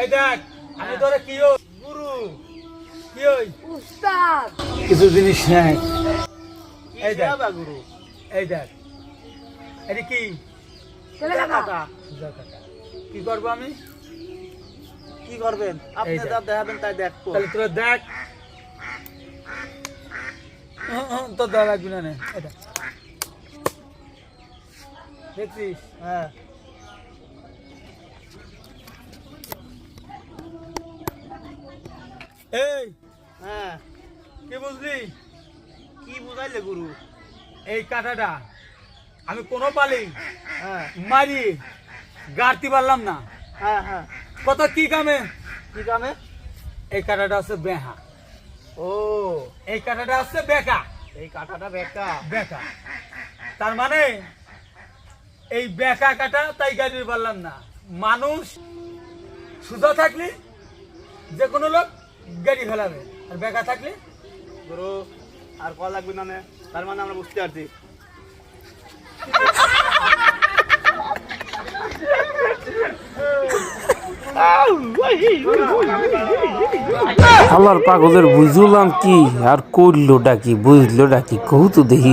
এই দেখ আমি তোরে কি গুরু কি ওই? উস্তাদ। কিছু জিনিস নেই। এই এই দেখ। দেখ গুরু? এই দেখ। এটা কি? করব আমি? কি করবেন? আপনি যা দেখাবেন তাই দেখব। তাহলে তোরা দেখ। তোর দেওয়া লাগবে না এটা দেখছিস? হ্যাঁ। এই হ্যাঁ। কি বুঝলি? কি বুঝাইলে গুরু? এই কাঁটাটা আমি কোনো পালি হ্যাঁ। মারি গাড়তে পারলাম না। হ্যাঁ হ্যাঁ। কত কি কামে? কি কামে? এই কাঁটাটা আছে বেহা। ও। এই কাঁটাটা আছে বেকা। এই কাঁটাটা বেকা। বেকা। তার মানে এই বেকা কাটা তাই গাড়ি পারলাম না। মানুষ সুদা থাকলে যে কোনো লোক গাড়ি ফেলাবে। আর বেকা থাকলে? ধরো আর কল লাগবে না তার মানে আমরা বুঝতে পারছি। আল্লাহর পাগলের বুঝলাম কি আর করল ডাকি বুঝলো ডাকি কহু তো দেখি।